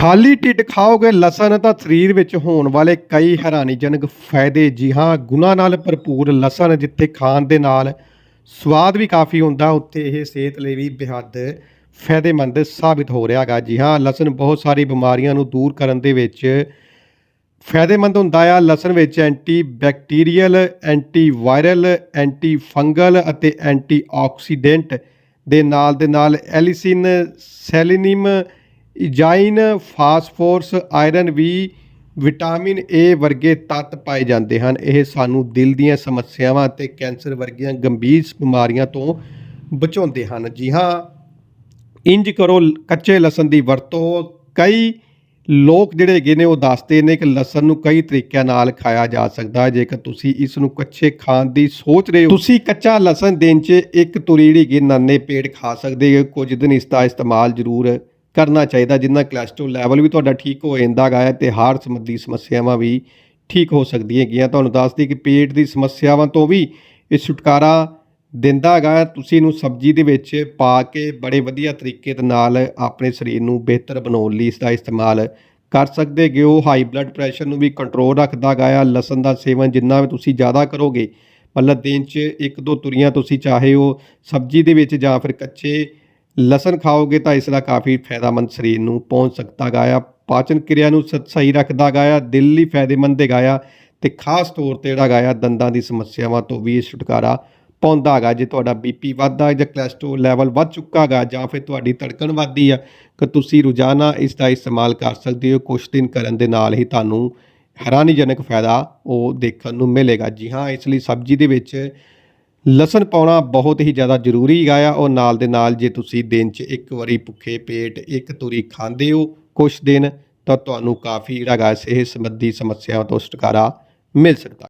ਖਾਲੀ ਢਿੱਡ ਖਾਓਗੇ, ਲਸਣ ਤਾਂ ਸਰੀਰ ਵਿੱਚ ਹੋਣ ਵਾਲੇ ਕਈ ਹੈਰਾਨੀਜਨਕ ਫਾਇਦੇ। ਜੀ ਹਾਂ, ਗੁਣਾਂ ਨਾਲ ਭਰਪੂਰ ਲਸਣ ਜਿੱਥੇ ਖਾਣ ਦੇ ਨਾਲ ਸਵਾਦ ਵੀ ਕਾਫੀ ਹੁੰਦਾ, ਉੱਥੇ ਇਹ ਸਿਹਤ ਲਈ ਵੀ ਬੇਹੱਦ ਫਾਇਦੇਮੰਦ ਸਾਬਿਤ ਹੋ ਰਿਹਾ ਹੈਗਾ ਜੀ ਹਾਂ, ਲਸਣ ਬਹੁਤ ਸਾਰੀ ਬਿਮਾਰੀਆਂ ਨੂੰ ਦੂਰ ਕਰਨ ਦੇ ਵਿੱਚ ਫਾਇਦੇਮੰਦ ਹੁੰਦਾ ਆ। ਲਸਣ ਵਿੱਚ anti bacterial anti viral anti fungal ਅਤੇ ਐਂਟੀ ਆਕਸੀਡੈਂਟ ਦੇ ਨਾਲ ਦੇ ਨਾਲ ਐਲਿਸਿਨ, ਸੈਲੀਨਿਮ ਇਜਾਈਨ ਫਾਸਫੋਰਸ ਆਇਰਨ ਵੀ ਵਿਟਾਮਿਨ ਏ ਵਰਗੇ ਤੱਤ ਪਾਏ ਜਾਂਦੇ ਹਨ। ਇਹ ਸਾਨੂੰ ਦਿਲ ਦੀਆਂ ਸਮੱਸਿਆਵਾਂ ਅਤੇ ਕੈਂਸਰ ਵਰਗੀਆਂ ਗੰਭੀਰ ਬਿਮਾਰੀਆਂ ਤੋਂ ਬਚਾਉਂਦੇ ਹਨ। ਜੀ ਹਾਂ, ਇੰਜ ਕਰੋ, ਕੱਚੇ ਲਸਣ ਦੀ ਵਰਤੋਂ। ਕਈ ਲੋਕ ਜਿਹੜੇ ਹੈਗੇ ਨੇ, ਉਹ ਦੱਸਦੇ ਨੇ ਕਿ ਲਸਣ ਨੂੰ ਕਈ ਤਰੀਕਿਆਂ ਨਾਲ ਖਾਇਆ ਜਾ ਸਕਦਾ। ਹੈ ਜੇਕਰ ਤੁਸੀਂ ਇਸ ਨੂੰ ਕੱਚੇ ਖਾਣ ਦੀ ਸੋਚ ਰਹੇ ਹੋ, ਤੁਸੀਂ ਕੱਚਾ ਲਸਣ ਦਿਨ 'ਚ ਇੱਕ ਤੁਰੀ ਜਿਹੜੀ ਹੈਗੀ ਨੰਨੇ ਪੇਟ ਖਾ ਸਕਦੇ ਹੋ। ਕੁਝ ਦਿਨ ਇਸ ਦਾ ਇਸਤੇਮਾਲ ਜ਼ਰੂਰ ਕਰਨਾ ਚਾਹੀਦਾ, ਜਿੰਨਾ ਕੋਲੇਸਟ੍ਰੋਲ ਲੈਵਲ ਵੀ ਤੁਹਾਡਾ ਠੀਕ ਹੋ ਜਾਂਦਾ ਗਾ ਤੇ ਹਾਰਟ ਸੰਬੰਧੀ ਸਮੱਸਿਆਵਾਂ ਵੀ ਠੀਕ ਹੋ ਸਕਦੀਆਂ ਹੈਗੀਆਂ। ਤੁਹਾਨੂੰ ਦੱਸਦੀ ਕਿ ਪੇਟ ਦੀ ਸਮੱਸਿਆਵਾਂ ਤੋਂ ਵੀ ਇਹ ਛੁਟਕਾਰਾ ਦਿੰਦਾ ਹੈਗਾ ਤੁਸੀਂ ਇਹਨੂੰ ਸਬਜ਼ੀ ਦੇ ਵਿੱਚ ਪਾ ਕੇ ਬੜੇ ਵਧੀਆ ਤਰੀਕੇ ਦੇ ਨਾਲ ਆਪਣੇ ਸਰੀਰ ਨੂੰ ਬਿਹਤਰ ਬਣਾਉਣ ਲਈ ਇਸ ਦਾ ਇਸਤੇਮਾਲ ਕਰ ਸਕਦੇ ਹੈਗੇ ਹੋ। ਹਾਈ ਬਲੱਡ ਪ੍ਰੈਸ਼ਰ ਨੂੰ ਵੀ ਕੰਟਰੋਲ ਰੱਖਦਾ ਹੈਗਾ ਆ ਲਸਣ ਦਾ ਸੇਵਨ ਜਿੰਨਾ ਵੀ ਤੁਸੀਂ ਜ਼ਿਆਦਾ ਕਰੋਗੇ, ਮਤਲਬ ਦਿਨ 'ਚ ਇੱਕ ਦੋ ਤੁਰੀਆਂ ਤੁਸੀਂ ਚਾਹੇ ਉਹ ਸਬਜ਼ੀ ਦੇ ਵਿੱਚ ਜਾਂ ਫਿਰ ਕੱਚੇ ਲਸਣ ਖਾਓਗੇ ਤਾਂ ਇਸ ਦਾ ਕਾਫੀ ਫਾਇਦਾਮੰਦ ਸਰੀਰ ਨੂੰ ਪਹੁੰਚ ਸਕਦਾ ਹੈਗਾ ਆ ਪਾਚਨ ਕਿਰਿਆ ਨੂੰ ਸ- ਸਹੀ ਰੱਖਦਾ ਹੈਗਾ ਆ ਦਿਲ ਲਈ ਫਾਇਦੇਮੰਦ ਹੈਗਾ ਆ ਤੇ ਖਾਸ ਤੌਰ ਤੇ ਜਿਹੜਾ ਹੈਗਾ ਆ ਦੰਦਾਂ ਦੀ ਸਮੱਸਿਆਵਾਂ ਤੋਂ ਵੀ ਇਹ ਛੁਟਕਾਰਾ ਪਾਉਂਦਾ ਹੈਗਾ ਜੇ ਤੁਹਾਡਾ ਬੀਪੀ ਵੱਧਦਾ ਜਾਂ ਕੋਲੇਸਟ੍ਰੋਲ ਲੈਵਲ ਵੱਧ ਚੁੱਕਾ ਹੈਗਾ ਜਾਂ ਫਿਰ ਤੁਹਾਡੀ ਧੜਕਣ ਵੱਧਦੀ ਆ ਕਿ ਤੁਸੀਂ ਰੋਜ਼ਾਨਾ ਇਸ ਦਾ ਇਸਤੇਮਾਲ ਕਰ ਸਕਦੇ ਹੋ। ਕੁਝ ਦਿਨ ਕਰਨ ਦੇ ਨਾਲ ਹੀ ਤੁਹਾਨੂੰ ਹੈਰਾਨੀਜਨਕ ਫਾਇਦਾ ਉਹ ਦੇਖਣ ਨੂੰ ਮਿਲੇਗਾ। ਜੀ ਹਾਂ, ਇਸ ਲਈ ਸਬਜ਼ੀ ਦੇ ਵਿੱਚ ਲਸਣ ਪਾਉਣਾ ਬਹੁਤ ਹੀ ਜ਼ਿਆਦਾ ਜ਼ਰੂਰੀ ਹੈਗਾ ਆ ਉਹ ਨਾਲ ਦੇ ਨਾਲ ਜੇ ਤੁਸੀਂ ਦਿਨ 'ਚ ਇੱਕ ਵਾਰੀ ਭੁੱਖੇ ਪੇਟ ਇੱਕ ਤੁਰੀ ਖਾਂਦੇ ਹੋ ਕੁਛ ਦਿਨ, ਤਾਂ ਤੁਹਾਨੂੰ ਕਾਫੀ ਜਿਹੜਾ ਹੈਗਾ ਸਿਹਤ ਸੰਬੰਧੀ ਸਮੱਸਿਆਵਾਂ ਤੋਂ ਛੁਟਕਾਰਾ ਮਿਲ ਸਕਦਾ।